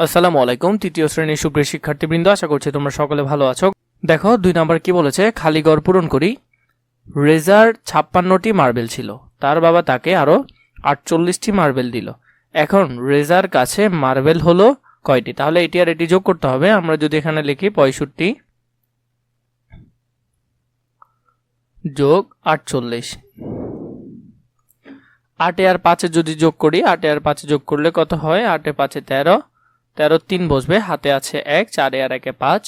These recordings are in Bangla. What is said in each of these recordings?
আসসালামু আলাইকুম, তৃতীয় শ্রেণির সুপ্রিয় শিক্ষার্থীবৃন্দ, আশা করছি তোমরা সকলে ভালো আছো। দেখো, দুই নাম্বার কি বলেছে? খালি ঘর পূরণ করি। রেজার ছাপ্পান্নটি মার্বেল ছিল। তার বাবা তাকে আরও আটচল্লিশটি মার্বেল দিল। এখন রেজার কাছে মার্বেল হলো কয়টি? তাহলে এটি আর এটি যোগ করতে হবে। আমরা যদি এখানে লিখি পঁয়ষট্টি যোগ আটচল্লিশ। আটে আর পাঁচে যদি যোগ করি, আটে আর পাঁচে যোগ করলে কত হয়? আটে পাঁচে তেরো। তেরো তিন বসবে, হাতে আছে এক, চারে আর একে পাঁচ,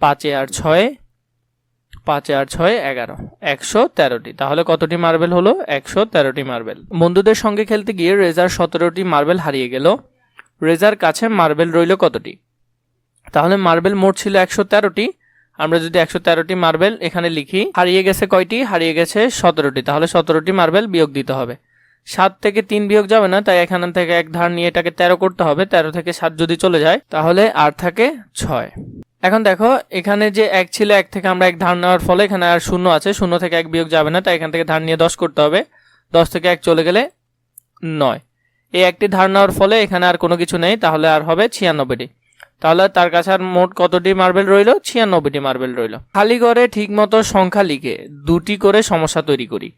পাঁচে আর ছয়, পাঁচে আর ছয়, এগারো। একশো তেরোটি। তাহলে কতটি মার্বেল হলো? একশো তেরোটি মার্বেল। বন্ধুদের সঙ্গে খেলতে গিয়ে রেজার সতেরোটি মার্বেল হারিয়ে গেল। রেজার কাছে মার্বেল রইল কতটি? তাহলে মার্বেল মোট ছিল একশো তেরোটি। আমরা যদি একশো তেরোটি মার্বেল এখানে লিখি, হারিয়ে গেছে কয়টি? হারিয়ে গেছে সতেরোটি। তাহলে সতেরোটি মার্বেল বিয়োগ দিতে হবে। সাত থেকে তিন বিয়োগ যাবে না, তাই এখান থেকে এক ধার নিয়ে এটাকে তেরো করতে হবে, তেরো থেকে সাত যদি চলে যায়, তাহলে আর থাকে ছয়। এখন দেখো, এখানে যে এক ছিল, এক থেকে আমরা এক ধার নেওয়ার ফলে এখানে আর শূন্য আছে, শূন্য থেকে এক বিয়োগ যাবে না, তাই এখান থেকে ধার নিয়ে দশ করতে হবে। দশ থেকে এক চলে গেলে নয়। এই একটি ধার নেওয়ার ফলে এখানে আর কোনো কিছু নেই, তাহলে আর হবে ছিয়ানব্বইটি। তাহলে তার কাছে আর মোট কতটি মার্বেল রইল? ছিয়ানব্বইটি মার্বেল রইল। খালি ঘরে ঠিকমতো সংখ্যা লিখে দুটি করে সমস্যা তৈরি করি।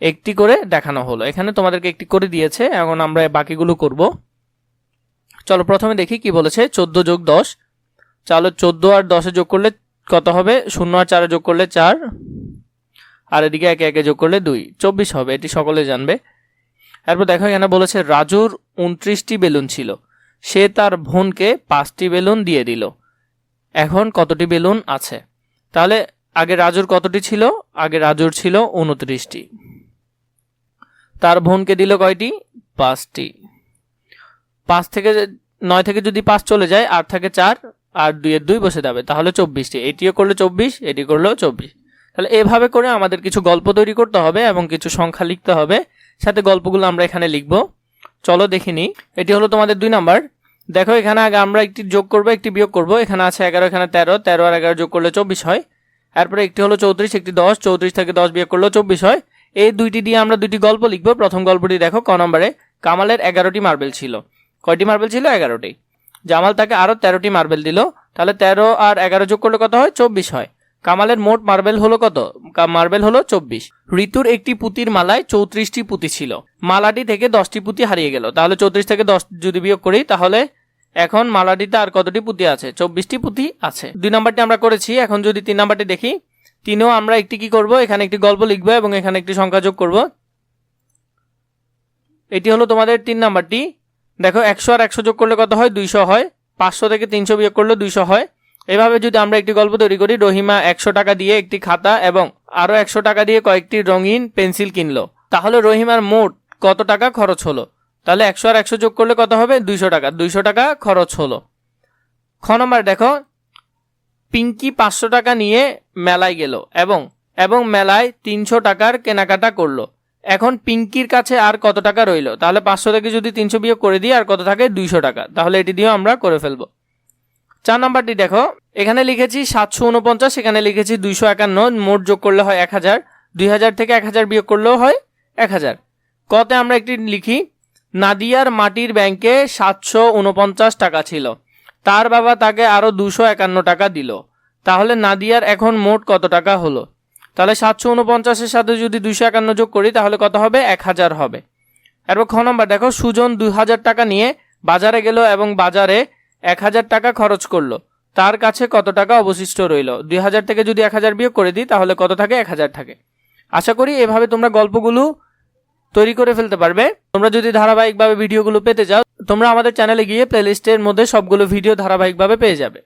একটি করে দেখানো হলো। এখানে তোমাদেরকে একটি করে দিয়েছে, এখন আমরা বাকিগুলো করব। চলো প্রথমে দেখি কি বলেছে, চোদ্দ যোগ দশ। চলো চোদ্দ আর দশে যোগ করলে কত হবে? শূন্য আর চারে যোগ করলে চার। আর এদিকে একে একে যোগ করলে দুই। চব্বিশ হবে, এটি সকলে জানবে। এরপর দেখো এখানে বলেছে, রাজুর উনত্রিশটি বেলুন ছিল। সে তার বোনকে পাঁচটি বেলুন দিয়ে দিল। এখন কতটি বেলুন আছে? তাহলে আগে রাজুর কতটি ছিল? আগে রাজুর ছিল উনত্রিশটি। তার বোনকে দিল কয়টি? পাঁচটি। পাঁচ থেকে নয় থেকে যদি পাঁচ চলে যায় আর থাকে চার, আর দুইয়ের দুই বসে যাবে, তাহলে চব্বিশটি। এটিও করলে চব্বিশ, এটি করলেও চব্বিশ। তাহলে এভাবে করে আমাদের কিছু গল্প তৈরি করতে হবে এবং কিছু সংখ্যা লিখতে হবে। সাথে গল্পগুলো আমরা এখানে লিখব। চলো দেখিনি এটি হলো তোমাদের দুই নাম্বার। দেখো, এখানে আগে আমরা একটি যোগ করব, একটি বিয়োগ করব। এখানে আছে এগারো, এখানে তেরো। তেরো আর এগারো যোগ করলে চব্বিশ হয়। এরপরে একটি হলো চৌত্রিশ, একটি দশ। চৌত্রিশ থেকে দশ বিয়োগ করলেও চব্বিশ হয়। এই দুইটি দিয়ে আমরা দুইটি গল্প লিখব। প্রথম গল্পটি দেখো, ক নম্বরে, কামালের এগারোটি মার্বেল ছিল। কয়টি মার্বেল ছিল? এগারোটি। জামাল তাকে আরও তেরোটি মার্বেল দিল। তাহলে তেরো আর এগারো যোগ করলে কত হয়? চব্বিশ হয়। কামালের মোট মার্বেল হলো কত? মার্বেল হলো চব্বিশ। ঋতুর একটি পুঁতির মালায় চৌত্রিশটি পুঁতি ছিল। মালাটি থেকে দশটি পুঁতি হারিয়ে গেল। তাহলে চৌত্রিশ থেকে দশ যদি বিয়োগ করি, তাহলে এখন মালাটিতে আর কতটি পুঁতি আছে? চব্বিশটি পুঁতি আছে। দুই নাম্বারটি আমরা করেছি। এখন যদি তিন নাম্বারটি দেখি তিনেও আমরা একটি কি করব? এখানে একটি গল্প লিখব এবং এখানে একটি সংখ্যা যোগ করব। এটি হলো তোমাদের তিন নাম্বারটি। দেখো, একশো আর একশো যোগ করলে কত হয়? দুইশো হয়। পাঁচশো থেকে তিনশো বিয়োগ করলে দুইশো হয়। এভাবে যদি আমরা একটি গল্প তৈরি করি, রহিমা একশো টাকা দিয়ে একটি খাতা এবং আরও একশো টাকা দিয়ে কয়েকটি রঙিন পেন্সিল কিনলো। তাহলে রহিমার মোট কত টাকা খরচ হলো? তাহলে একশো আর একশো যোগ করলে কত হবে? দুইশো টাকা। দুইশো টাকা খরচ হলো। খ নম্বর দেখো পিঙ্কি পাঁচশো টাকা নিয়ে মেলায় গেল এবং এবং মেলায় তিনশো টাকার কেনাকাটা করল। এখন পিঙ্কির কাছে আর কত টাকা রইল? তাহলে পাঁচশো থেকে যদি তিনশো বিয়োগ করে দিই, আর কত থাকে? দুইশো টাকা। তাহলে এটি দিয়েও আমরা করে ফেলব। চার নাম্বারটি দেখো। এখানে লিখেছি সাতশো উনপঞ্চাশ এখানে লিখেছি দুইশো একান্ন। মোট যোগ করলে হয় এক হাজার। দুই হাজার থেকে এক হাজার বিয়োগ করলেও হয় এক হাজার। কতে আমরা একটি লিখি, নাদিয়ার মাটির ব্যাংকে সাতশো উনপঞ্চাশ টাকা ছিল। তার বাবা তাকে আরও দুশো একান্ন টাকা দিল। তাহলে নাদিয়ার এখন মোট কত টাকা হলো? তাহলে সাতশো উনপঞ্চাশের সাথে যদি দুশো একান্ন যোগ করি, তাহলে কত হবে? এক হাজার হবে। এরপর খ নম্বর, দেখো, সুজন দুই হাজার টাকা নিয়ে বাজারে গেল এবং বাজারে এক হাজার টাকা খরচ করল। তার কাছে কত টাকা অবশিষ্ট রইল? দুই হাজার থেকে যদি এক হাজার বিয়োগ করে দিই, তাহলে কত থাকে? এক হাজার থাকে। আশা করি এভাবে তোমরা গল্পগুলো তৈরি করে ফেলতে পারবে। তোমরা যদি ধারাবাহিকভাবে ভিডিওগুলো পেতে চাও তোমরা আমাদের চ্যানেলে গিয়ে প্লেলিস্টের মধ্যে সবগুলো ভিডিও ধারাবাহিকভাবে পেয়ে যাবে।